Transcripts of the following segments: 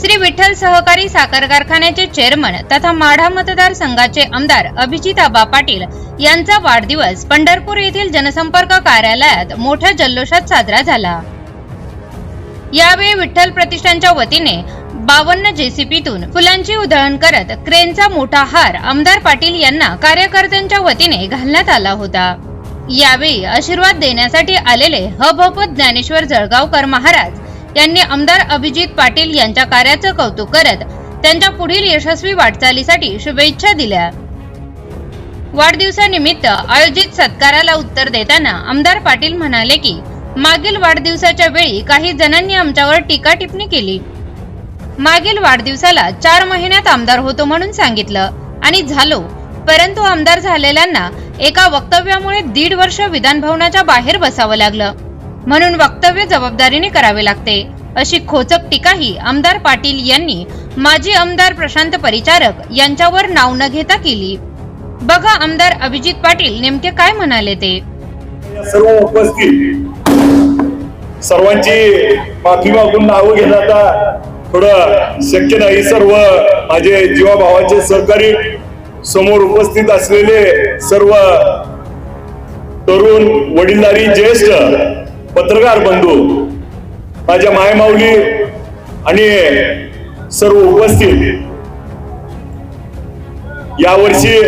श्री विठ्ठल सहकारी साखर कारखान्याचे चेअरमन तथा माढा मतदारसंघाचे आमदार अभिजित आबा पाटील यांचा वाढदिवस पंढरपूर येथील जनसंपर्क कार्यालयात मोठ्या जल्लोषात साजरा झाला. यावेळी विठ्ठल प्रतिष्ठानच्या वतीने बावन्न जेसीपीतून फुलांची उधळण करत क्रेनचा मोठा हार आमदार पाटील यांना कार्यकर्त्यांच्या वतीने घालण्यात आला होता. यावेळी आशीर्वाद देण्यासाठी आलेले हबहप ज्ञानेश्वर जळगावकर महाराज यांनी आमदार अभिजित पाटील यांच्या कार्याचं कौतुक करत त्यांच्या पुढील यशस्वी वाटचालीसाठी शुभेच्छा दिल्या. वाढदिवसानिमित्त आयोजित सत्काराला उत्तर देताना आमदार पाटील म्हणाले की मागील वाढदिवसाच्या वेळी काही जणांनी आमच्यावर टीका टिप्पणी केली. मागील वाढदिवसाला चार महिन्यात आमदार होतो म्हणून सांगितलं आणि झालो परंतु आमदार झालेल्यांना एका वक्तव्यामुळे दीड वर्ष विधान भवनाच्या बाहेर बसावं लागलं. म्हणून वक्तव्य जबाबदारीने करावे लागते. अशी खोचक टीकाही आमदार पाटील यांनी माजी आमदार प्रशांत परिचारक यांच्यावर नाव न घेता केली. बघा आमदार अभिजित पाटील नेमके काय म्हणाले ते. सर्व उपस्थित सर्वांची माफी मागून नावं घेणं आता थोडं शक्य नाही. सर्व माझे जीवाभावाचे सहकारी समोर उपस्थित असलेले सर्व तरुण वडीलधारी ज्येष्ठ पत्रकार बंधू माझ्या मायमाऊली आणि सर्व उपस्थित यावर्षी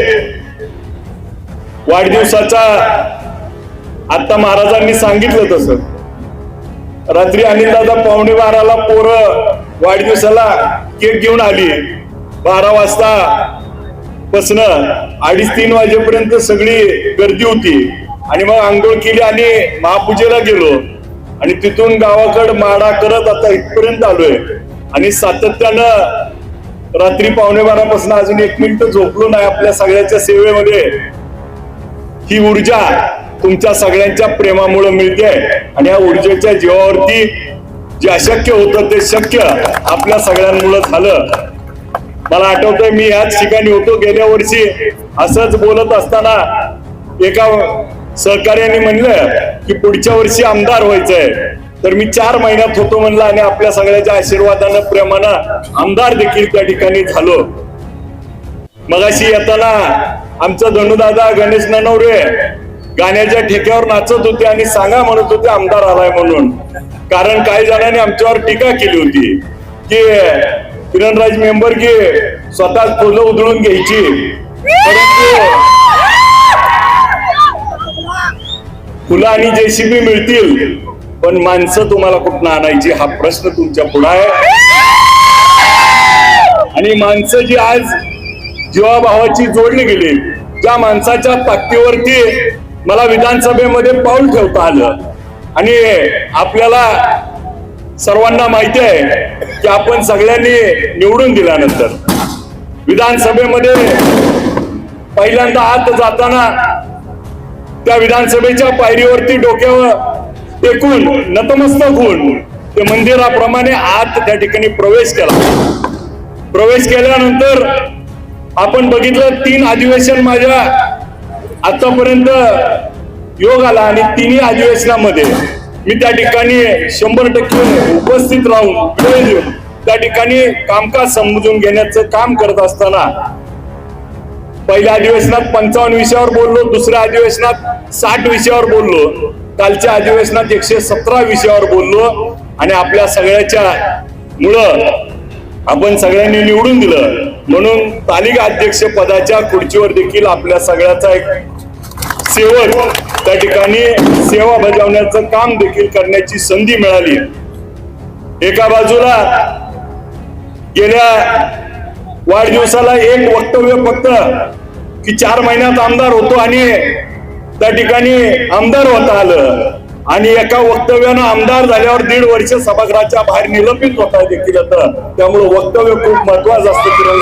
वाढदिवसाचा आता महाराजांनी सांगितलं तसं. रात्री अनिलदादा पावणे बाराला पोरं वाढदिवसाला केक घेऊन आली. बारा वाजता पासनं अडीच तीन वाजेपर्यंत सगळी गर्दी होती. आणि मग आंघोळ केली आणि महापूजेला गेलो. आणि तिथून गावाकड माडा करत आता इथपर्यंत आलोय. आणि सातत्यानं रात्री पावणे बारापासून अजून एक मिनिट झोपलो नाही आपल्या सगळ्याच्या सेवेमध्ये. ही ऊर्जा तुमच्या सगळ्यांच्या प्रेमामुळे मिळते आणि या ऊर्जेच्या जीवावरती जे अशक्य होतं ते शक्य आपल्या सगळ्यांमुळे झालं. मला आठवतंय मी याच ठिकाणी होतो. गेल्या वर्षी असंच बोलत असताना एका सहकार्याने म्हणलं की पुढच्या वर्षी आमदार व्हायचंय. तर मी चार महिन्यात होतो म्हणलं आणि आपल्या सगळ्याच्या आशीर्वादानं प्रेमानं आमदार देखील त्या ठिकाणी झालो. मगाशी येताना आमचा धनुदादा गणेश ननवरे गाण्याच्या ठेक्यावर नाचत होते आणि सांगा म्हणत होते आमदार आलाय म्हणून. कारण काही जणांनी आमच्यावर टीका केली होती की किरणराज मेंबर की स्वतःच फुलं उधळून घ्यायची. परंतु फुलं आणि जेसीबी मिळतील. पण माणसं तुम्हाला कुठनं आणायची? हा प्रश्न तुमच्यापुढे आहे. आणि माणसं जी आज जीवाभावाची जोडली गेली ज्या माणसाच्या ताकदीवरती मला विधानसभेमध्ये पाऊल ठेवता आलं. आणि आपल्याला सर्वांना माहिती आहे की आपण सगळ्यांनी निवडून दिल्यानंतर विधानसभेमध्ये पहिल्यांदा आत जाताना त्या विधानसभेच्या पायरीवरती डोक्यावर टेकून नतमस्तक होऊन ते मंदिराप्रमाणे आत त्या ठिकाणी प्रवेश केला. प्रवेश केल्यानंतर आपण बघितलं तीन अधिवेशन माझ्या आतापर्यंत योग आला आणि तिन्ही अधिवेशनामध्ये मी त्या ठिकाणी शंभर टक्के उपस्थित राहून वेळ देऊन त्या ठिकाणी कामकाज समजून घेण्याचं काम करत असताना पहिल्या अधिवेशनात पंचावन्न विषयावर बोललो दुसऱ्या अधिवेशनात साठ विषयावर बोललो कालच्या अधिवेशनात एकशे सतरा विषयावर बोललो आणि आपल्या सगळ्याच्या मुळं आपण सगळ्यांनी निवडून दिलं. म्हणून तालिका अध्यक्ष पदाच्या खुर्चीवर देखील आपल्या सगळ्याचा एक सेवक त्या ठिकाणी सेवा बजावण्याचं काम देखील करण्याची संधी मिळाली. एका बाजूला गेल्या वाढदिवसाला एक वक्तव्य फक्त की चार महिन्यात आमदार होतो आणि त्या ठिकाणी आमदार होता आलं. आणि एका वक्तव्यानं आमदार झाल्यावर दीड वर्ष सभागृहाच्या बाहेर निलंबित होता देखील आता. त्यामुळे वक्तव्य खूप महत्वाचं असतं किरण